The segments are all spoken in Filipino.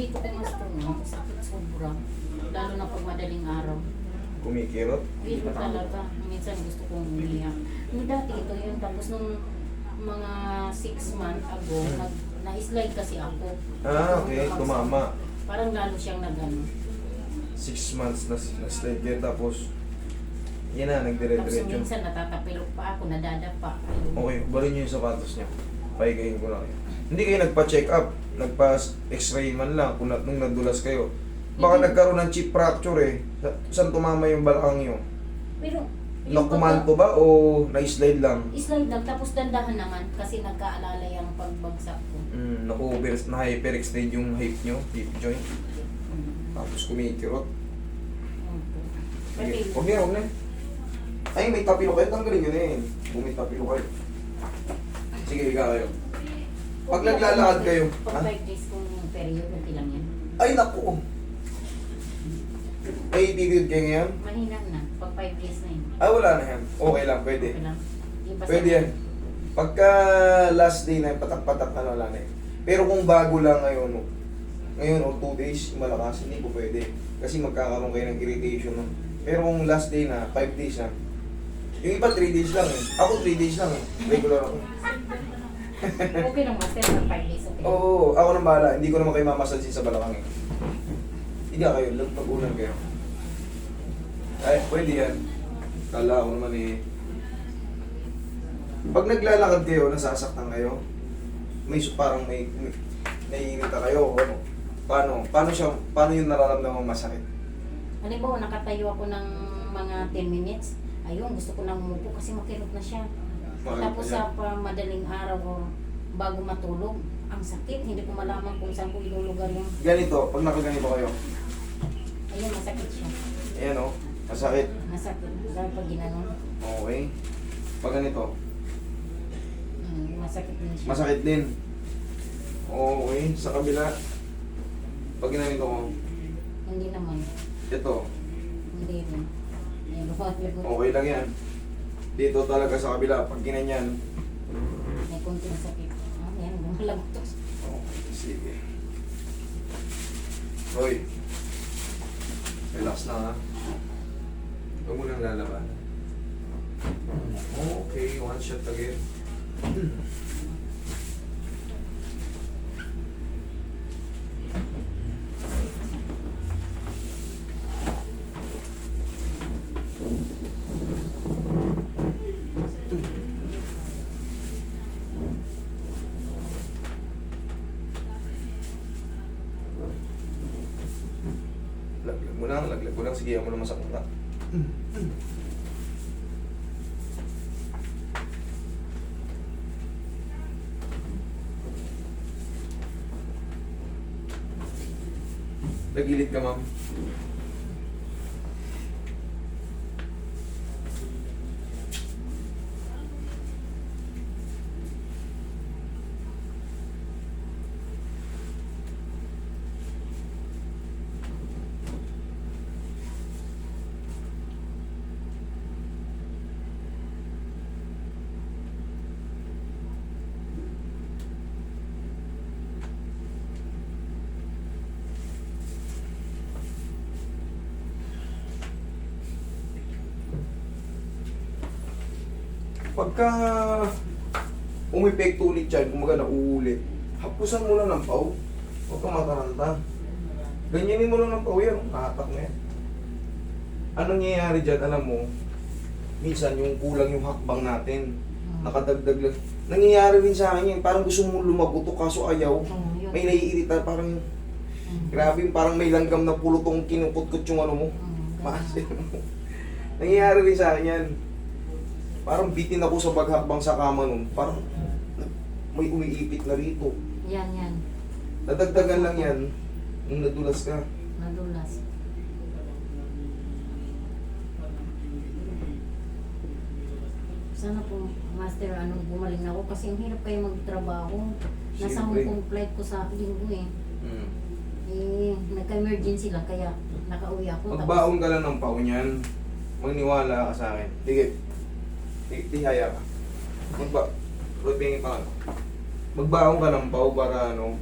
dito ko master no, sakit sobra. Lalo na pag madaling araw. Kumikirot. Dito talaga. Minsan gusto kong umiyak. Yung dati ito yun. Tapos nung mga 6 months ago, nag, na-slide kasi ako. Ah, okay. Tumama. Parang lalo siyang nagano. Six months na na-slide kayo tapos yan na, Tapos nagdire-diretso. minsan natatapilok pa ako, nadadapa. Ayun. Okay, balin niyo yung sapatos niya. Paigayin ko lang. Hindi kayo nagpa-check up, nagpa-x-ray man lang kung nung nadulas kayo. Baka Hindi. nagkaroon ng chip fracture eh. Sa- Saan tumama yung balakang niyo? Pero, yung Nakumanto ba o na-slide lang? pagka- Slide lang, tapos dandahan naman kasi nagkaalala yung pagbagsak ko. Mm, na-over, na-hyperextend yung hip niyo, hip joint. Mm. Tapos kumikirot. Opo. Sige, Pati- huwag na, huwag na. Ay, may tapilo kayo. Tanggalin yun eh. Bumit tapilo kayo. Sige, higa kayo. Pag naglalakad kayo, Pag ha? 5 days kong period, okay lang yan. Ay, naku. May period kayo ngayon? Mahina na. Pag 5 days na yun. Ah, wala na yan. Okay lang, pwede. Okay lang. Di ba Pwede yan. Pagka last day na, patak-patak na wala na yan. Pero kung bago lang ngayon, no, ngayon o 2 days, malakas, hindi po pwede. Kasi magkakaroon kayo ng irritation. No? Pero kung last day na, 5 days na, yung iba 3 days lang eh. Ako 3 days lang eh. Regular ako. Okay lang, master. Pag 5 days, okay. Oo, ako nang bahala. Hindi ko naman kayo mamasansin sa balakang eh. Higa kayo, lang pag-ulan kayo. Ay, pwede yan. Kala ko naman eh. Pag naglalakad kayo, nasasaktan kayo, may parang may, may naiirita kayo o ano. Paano? Paano siya, paano yung nararamdaman masakit? Halimbawa, nakatayo ako ng mga 10 minutes. Ayun, gusto ko nang umupo kasi makirot na siya. Tapos sa pa madaling araw o bago matulog, ang sakit. Hindi ko malaman kung saan ko ilulugar yung... Ganito, pag nakaganito kayo, Ayun, masakit siya. ayan o, masakit. Masakit. Dahil pag ginanon, Okay. Pag ganito, mm, masakit din siya. Masakit din. Okay, sa kabila. Pag ginanito ko, Hindi naman. ito, Hindi rin. Ayun, lumalag ko. okay lang yan. Dito talaga sa kabila, pag ginanyan. May konting sakit. Ah, yan, lumalag to. Okay, sige. Hoy. Relax na ha. Huwag mo nang lalaban. Okay, one shot again. Laglag mo Sige, ako na masakit na. Nagilid ka, ma'am. Pagka umipekto ulit yan, kumaga nauulit, hapusan mo lang ng pau. Huwag kang mataranta. Ganyanin mo lang ng pau yan, kahatak na yan. Anong nangyayari dyan, alam mo, minsan yung kulang yung hakbang natin, nakadagdag lang. Nangyayari rin sa akin yan, parang gusto mo lumagutok kaso ayaw. May naiirita, parang Mm. grabe, parang may langgam na pulutong kinukutkot yung ano mo. Mm, Maasin mo. Nangyayari rin sa akin yan. Parang bitin ako sa baghakbang sa kama nun. Parang may umiipit na rito. Yan, yan. Nadagdagan lang yan nung nadulas ka. Nadulas. Sana po, Master, ano, gumaling ako kasi ang hirap kayo magtrabaho. Nasa Hong Siyempre. Kong flight ko sa linggo eh. Mm. Eh, nagka-emergency lang kaya nakauwi ako. Magbaon ka lang ng pao niyan. Magniwala ka sa akin. Sige. Di- Tihaya ka. Magba... Rupingin pa ano. Magbaon ka ng pao para ano,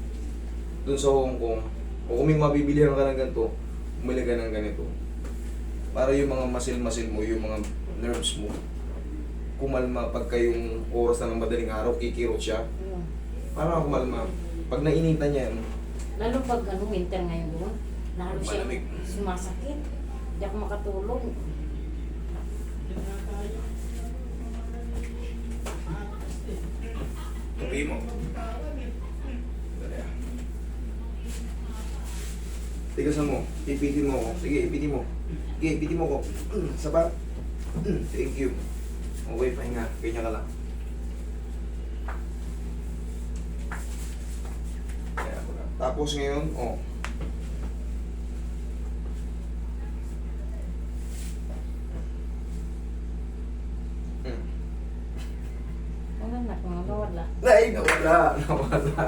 dun sa Hong Kong, O kung may mabibilihan ka ng ganito, umili ka ng ganito. Para yung mga masil-masil mo, yung mga nerves mo, kumalma pagka yung oras na ng madaling araw, kikirot siya. Ayun. Para kumalma. Pag nainitan yan, Lalo pag ano, winter ngayon doon, lalo siya Malamig. sumasakit. Hindi ako makatulog. Tupi mo. Dali ah. Mo. Ipitin mo ako. Sige, ipitin mo. Sige, ipitin mo ako. Saba. Thank you. Okay, pahinga. Ganyan ka lang. Tapos ngayon, oh. Mm. Wala na, kung nawala. Ay, nawala. Nawala.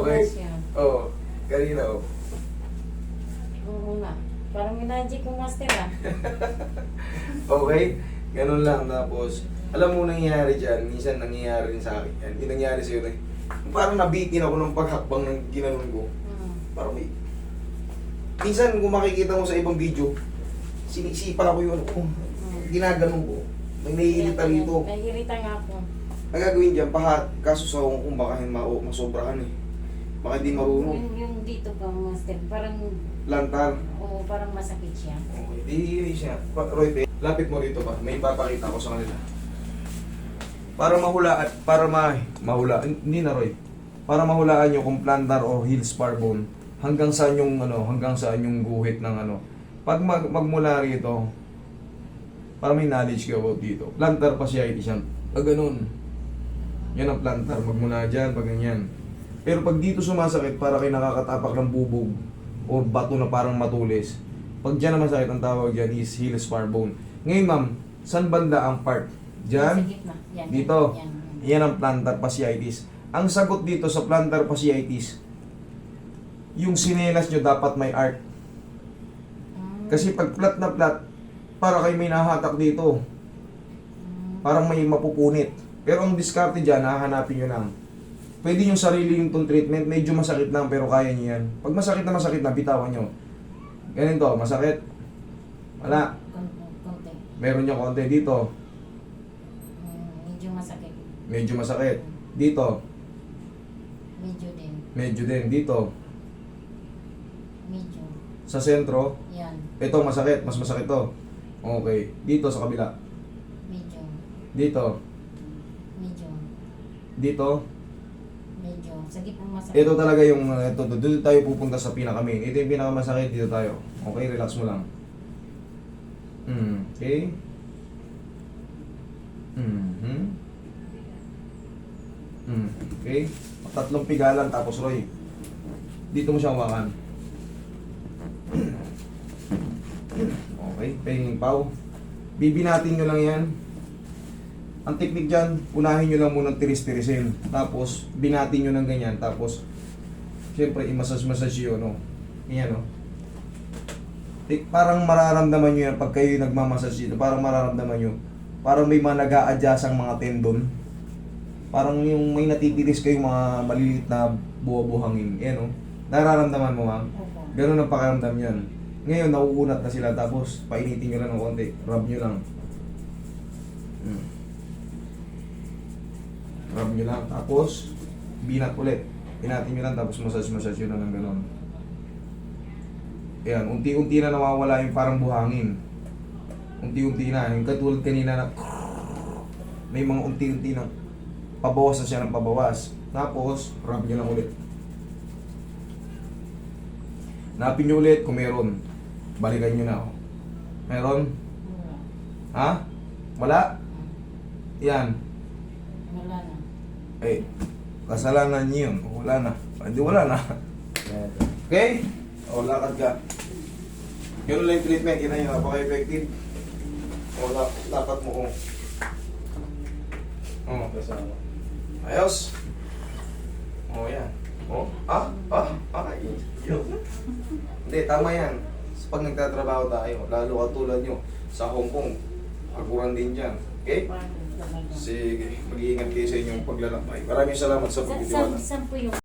okay. Siya. Oh, kanina oh. Oo nga. Parang may magic kong master ah. Okay? Ganun lang. Tapos, alam mo nangyayari dyan, minsan nangyayari rin sa akin yan. Yung nangyari sa'yo na, parang nabitin ako ng paghakbang ng ginanon ko. Hmm. Parang may... Minsan, kung makikita mo sa ibang video, sinisipa ako yun. Oh, ginaganon ko. May naiirita rito. Nahihirita nga ako. Ang gagawin dyan, pahat. Kaso sa kung kung baka ma masobrahan eh. Baka di marunong. Yung, yung dito ka master, parang, Lantar. oo, parang masakit siya. Okay, di siya. Pa- Roy, lapit mo rito ba? May papakita ko sa kanila. Para mahula at para ma mahula hindi na Roy. Para mahulaan niyo kung plantar o heel spar bone hanggang saan yung ano, hanggang saan yung guhit ng ano. Pag mag, magmula rito, para may knowledge ka about dito. Plantar fasciitis yan. Pag ganun. Yan ang plantar. Magmula dyan, pag ganyan. Pero pag dito sumasakit, para kayo nakakatapak ng bubog o bato na parang matulis. Pag dyan naman sakit, ang tawag dyan is heel spar bone. Ngayon ma'am, saan banda ang part? Dyan? Yan, Dito. Yan, yan. Yan ang plantar fasciitis. Ang sagot dito sa plantar fasciitis, yung sinelas nyo dapat may art. Hmm. Kasi pag flat na flat, para kayo may nahatak dito. Hmm. Parang may mapupunit. Pero ang diskarte dyan, hahanapin nyo lang. Pwede yung sarili yung tong treatment, medyo masakit lang pero kaya nyo yan. Pag masakit na masakit na, bitawan nyo. Ganito, masakit. Wala. Kon- Konti. Meron yung konti dito. Hmm, medyo masakit. Medyo masakit. Dito. Medyo din. Medyo din. Dito. Medyo. Sa sentro. Yan. Ito masakit. Mas masakit to. Okay. Dito sa kabila. Medyo. Dito. Dito. Medyo. Sa gitna masakit. Ito talaga yung uh, ito, dito tayo pupunta sa pinaka main. Ito yung pinakamasakit dito tayo. Okay, relax mo lang. Mm, okay. Mhm. Mm, okay. Tatlong pigalan tapos Roy. Dito mo siya hawakan. Okay, penging pau. Bibinatin nyo lang yan. Ang technique dyan, unahin nyo lang muna tiris-tirisin. Tapos, binatin nyo ng ganyan. Tapos, syempre, i-massage-massage yun, no? Ganyan, no? Parang mararamdaman nyo yan pag kayo nagmamassage dito. Parang mararamdaman nyo. Parang may mga nag a ang mga tendon. Parang yung may natitiris kayong mga maliliit na buwa-buhangin. Yan, no? Nararamdaman mo, ma'am? Ganun ang pakiramdam yan. Ngayon, nauunat na sila. Tapos, painitin nyo lang ng konti. Rub nyo lang. Hmm. Rub nyo lang. Tapos, binat ulit. Pinatin nyo lang. Tapos, massage-massage nyo lang ng ganun. Ayan, unti-unti na nawawala yung parang buhangin. Unti-unti na. Yung katulad kanina na may mga unti-unti na pabawas na siya ng pabawas. Tapos, rub nyo lang ulit. Napin nyo ulit kung meron. Balikan nyo na. oh. Meron? Ha? Wala? Yan. Na. Eh, kasalanan nyo yun. Wala na. Hindi wala na. Okay? O, lakad ka. Ganun lang yung treatment. Kita nyo, napaka-effective. O, lakad mo. O. O, ayos. O, yan. O, ah, ah, ah, yun. Hindi, tama yan. Pag nagtatrabaho tayo, lalo katulad nyo, sa Hong Kong, aguran din dyan. Okay? Sige, mag-iingat kayo sa inyong paglalakbay. Maraming salamat sa Sa, pagtitiwala. saan po yung